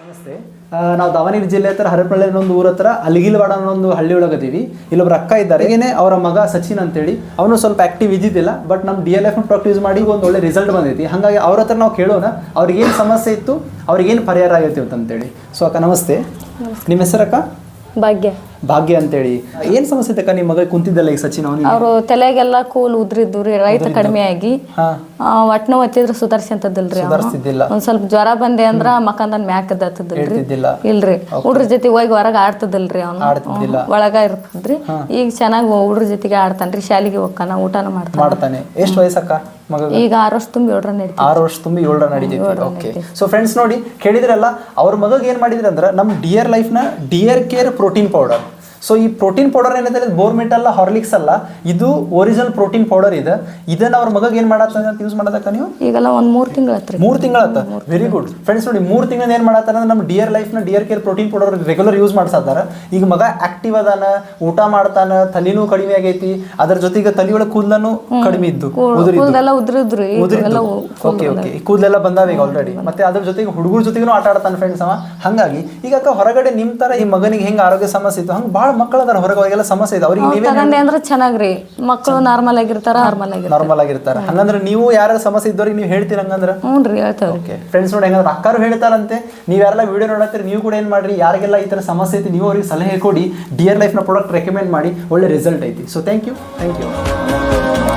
ನಮಸ್ತೆ. ನಾವು ದಾವಣಗೆರೆ ಜಿಲ್ಲೆ ಹತ್ರ ಹರಪಳ್ಳಿ ಒಂದು ಊರ ಹತ್ರ ಅಲಿಗಿಲ್ವಾಡ ಒಂದು ಹಳ್ಳಿ ಒಳಗದೀವಿ ಇಲ್ಲೊಬ್ರು ಅಕ್ಕ ಇದ್ದಾರೆ. ಏನೇ ಅವರ ಮಗ ಸಚಿನ್ ಅಂತೇಳಿ ಅವನು ಸ್ವಲ್ಪ ಆಕ್ಟಿವ್ ಇದ್ದಿದ್ದಿಲ್ಲ ಬಟ್ ನಮ್ಮ ಡಿ ಎಲ್ ಎಫ್ ಪ್ರಾಕ್ಟೀಸ್ ಮಾಡಿ ಒಂದು ಒಳ್ಳೆ ರಿಸಲ್ಟ್ ಬಂದೈತಿ. ಹಾಗಾಗಿ ಅವ್ರ ಹತ್ರ ನಾವು ಕೇಳೋಣ ಅವ್ರಿಗೇನು ಸಮಸ್ಯೆ ಇತ್ತು ಅವ್ರಿಗೇನು ಪರಿಹಾರ ಆಗೈತಿ ಅಂತೇಳಿ ಸೊ ಅಕ್ಕ ನಮಸ್ತೆ. ನಿಮ್ಮ ಹೆಸರಕ್ಕ? ಭಾಗ್ಯ. ಭಾಗ್ಯ ಅಂತೇಳಿ. ಏನು ಸಮಸ್ಯೆ ತಕ್ಕ ನಿಮ್ಮ ಮಗ ಕುಂತಿದ್ದಲ್ಲ ಈಗ ಸಚಿನ್? ಅವನಿಗೆ? ಅವರು ತಲೆಗೆಲ್ಲ ಕೂಲ್ ಉದ್ರಿದ್ದು ರೀ ರೈತ ಕಡಿಮೆ ಆಗಿ. ಹಾಂ. ನೋವು ಒತ್ತಿದ್ರೆ ಸುಧಾರಿಸಂತದಿಲ್ರಿ ಸುಧಾರಿಸ್ತಿದ್ದಿಲ್ಲ. ಒಂದ್ ಸ್ವಲ್ಪ ಜ್ವರ ಬಂದೆ ಅಂದ್ರ ಮಕ್ಕಂದನ್ ಮ್ಯಾಕ್ ಎದ್ದತ್ತದಿಲ್ರಿ ಹೇಳ್ತಿದ್ದಿಲ್ಲ. ಇಲ್ರಿ. ಹುಡ್ರ ಜೊತೆ ಹೋಗಿ ಹೊರಗ ಆಡ್ತದಲ್ರಿ ಆಡ್ತಿದ್ದಿಲ್ಲ. ಅವನು ಒಳಗ ಇರ್ತದ್ರಿ. ಈಗ ಚೆನ್ನಾಗಿ ಹುಡ್ರ ಜೊತೆಗೆ ಆಡ್ತಾನ್ರಿ ಶಾಲಿಗೆ ಹೋಗ್ತಾನ ಊಟನ ಮಾಡ್ತಾನ. ಮಾಡ್ತಾನೆ. ಎಷ್ಟು ವಯಸ್ಸಕ್ಕ ಮಗ ಈಗ ಆರು ವರ್ಷ ತುಂಬಿ ಏಳರ ನಡೀತಿ ಆರು ವರ್ಷ ತುಂಬಿ ಏಳರ ನಡೀತೈತಿ. ಓಕೆ ಸೊ ಫ್ರೆಂಡ್ಸ್ ನೋಡಿ ಕೇಳಿದ್ರಲ್ಲ ಅವ್ರ ಮಗಗೆ ಏನು ಮಾಡಿದ್ರಂದ್ರೆ ನಮ್ಮ dear ಲೈಫ್ನ dear care protein powder so ಈ ಪ್ರೋಟೀನ್ ಪೌಡರ್ ಏನಿದೆ ಬೋರ್ಮಿಟ್ ಅಲ್ಲ ಹಾರ್ಲಿಕ್ಸ್ ಅಲ್ಲ ಇದು ಒರಿಜಿನಲ್ ಪ್ರೋಟೀನ್ ಪೌಡರ್ ಇದೆ. ಇದನ್ನ ಅವ್ರ ಮಗಗೆ ಏನು ಮಾಡತ್ತ ಅಂತ ಯೂಸ್ ಮಾಡದಕ್ಕ ನೀವು? ಈಗೆಲ್ಲ ಒಂದ್ ಮೂರ್ ತಿಂಗಳ ಮೂರ್ ತಿಂಗಳತ್ತ ವೆರಿ ಗುಡ್ ಫ್ರೆಂಡ್ಸ್ ನೋಡಿ ಮೂರು ತಿಂಗಳ ಏನು ಮಾಡತ್ತಾರ ಅಂದ್ರೆ ನಮ್ಮ ಡಿಯರ್ನ dear care protein powder regular use ಮಾಡ್ಸತ್ತಾರ. ಈಗ ಮಗ ಆಕ್ಟಿವ್ ಅದಾನ ಊಟ ಮಾಡ್ತಾನ ತಲಿನೂ ಕಡಿಮೆ ಆಗೈತಿ ಅದ್ರ ಜೊತೆಗೆ ತಲಿ ಒಳಗ ಕೂದಲನು ಕಡಿಮೆ ಇದ್ದು ಓಕೆ ಓಕೆ ಕೂದಲೆಲ್ಲ ಬಂದಾವ ಈಗ ಆಲ್ರೆಡಿ ಮತ್ತೆ ಅದ್ರ ಜೊತೆಗೆ ಹುಡುಗರ ಜೊತೆಗೂ ಆಟ ಆಡ್ತಾನೆ ಫ್ರೆಂಡ್ಸ್ ಅವ. ಹಂಗಾಗಿ ಈಗ ಹೊರಗಡೆ ನಿಮ್ ತರ ಈ ಮಗನಿಗೆ ಹೆಂಗ್ ಆರೋಗ್ಯ ಸಮಸ್ಯೆ ಇತ್ತು ಹಂಗೆ ಭಾಳ ಮಕ್ಕಳು ಅದಾರ ಹೊರಗೆ ಸಮಸ್ಯೆ ಇದೆ. ಅವ್ರಿಗೆ ನೀವೇ ಅಂದ್ರೆ ಅಂದ್ರ ಚೆನ್ನಾಗ್ರಿ. ಮಕ್ಕಳು ನಾರ್ಮಲ್ ಆಗಿರ್ತಾರ ನಾರ್ಮಲ್ ಆಗಿ ನಾರ್ಮಲ್ ಆಗಿರ್ತಾರ. ಹಂಗಂದ್ರೆ ನೀವು ಯಾರ ಸಮಸ್ಯೆ ಇದ್ದವ್ರಿಗೆ ನೀವು ಹೇಳ್ತೀರ ಹಂಗಂದ್ರೆ? ಹ್ಞೂ ರೀ ಹೇಳ್ತೇವ್ರಿ. ಓಕೆ ಫ್ರೆಂಡ್ಸ್ ನೋಡಿ ಹೆಂಗಂದ್ರೆ ಅಕ್ಕಾರು ಹೇಳ್ತಾರಂತೆ ನೀವು ಯಾರೆಲ್ಲ ವಿಡಿಯೋ ನೋಡತ್ತೀರಿ ನೀವು ಕೂಡ ಏನು ಮಾಡ್ರಿ ಯಾರಿಗೆಲ್ಲ ಈ ಥರ ಸಮಸ್ಯೆ ಐತಿ ನೀವು ಅವ್ರಿಗೆ ಸಲಹೆ ಕೊಡಿ ಡಿಯರ್ ಲೈಫ್ನ ಪ್ರಾಡಕ್ಟ್ ರೆಕಮೆಂಡ್ ಮಾಡಿ ಒಳ್ಳೆ ರಿಸಲ್ಟ್ ಐತಿ. So thank you thank you